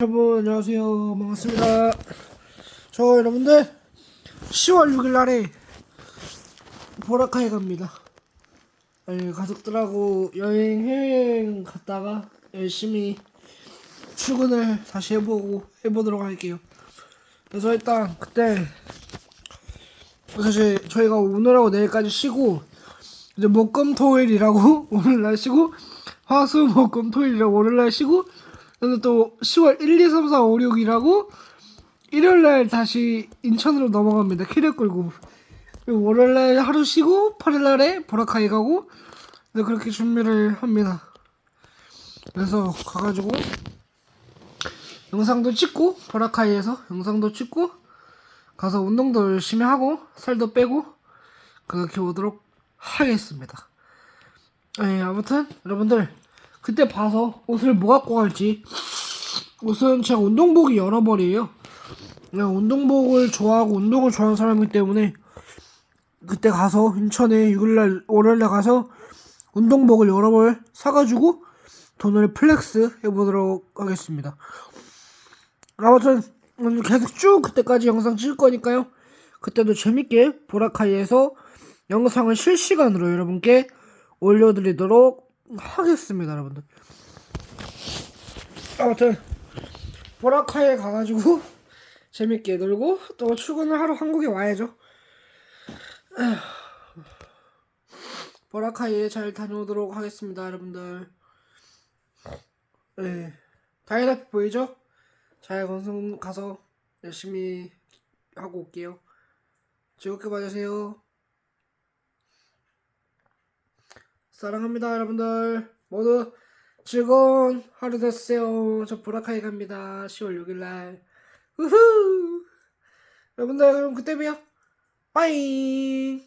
여러분 안녕하세요. 반갑습니다. 저 여러분들 10월 6일 날에 보라카에 갑니다. 네, 가족들하고 여행 해외여행 갔다가 열심히 출근을 다시 해보고 해보도록 할게요. 그래서 일단 그때 사실 저희가 오늘하고 내일까지 쉬고 이제 목금토일이라고 오늘날 쉬고 화수 목금토일이라고 오늘날 쉬고 그래서 또 10월 1, 2, 3, 4, 5, 6이라고 일요일 날 다시 인천으로 넘어갑니다. 키를 끌고 그리고 월요일 날 하루 쉬고 8일 날에 보라카이 가고 네, 그렇게 준비를 합니다. 그래서 가가지고 영상도 찍고 보라카이에서 영상도 찍고 가서 운동도 열심히 하고 살도 빼고 그렇게 오도록 하겠습니다. 네, 아무튼 여러분들 그때 봐서 옷을 뭐 갖고 갈지 옷은 제가 운동복이 여러 벌이에요. 그냥 운동복을 좋아하고 운동을 좋아하는 사람이기 때문에 그때 가서 인천에 6일날 월요일날 가서 운동복을 여러 벌 사가지고 돈을 플렉스 해보도록 하겠습니다. 아무튼 오늘 계속 쭉 그때까지 영상 찍을 거니까요. 그때도 재밌게 보라카이에서 영상을 실시간으로 여러분께 올려드리도록 하겠습니다, 여러분들. 아무튼 보라카이에 가가지고 재밌게 놀고 또 출근을 하러 한국에 와야죠. 보라카이에 잘 다녀오도록 하겠습니다, 여러분들. 네, 다이나피 보이죠? 잘 건성 가서 열심히 하고 올게요. 즐겁게 봐주세요. 사랑합니다, 여러분들. 모두 즐거운 하루 되세요. 저 보라카이 갑니다. 10월 6일날. 우후! 여러분들, 그럼 그때 봬요. 빠잉!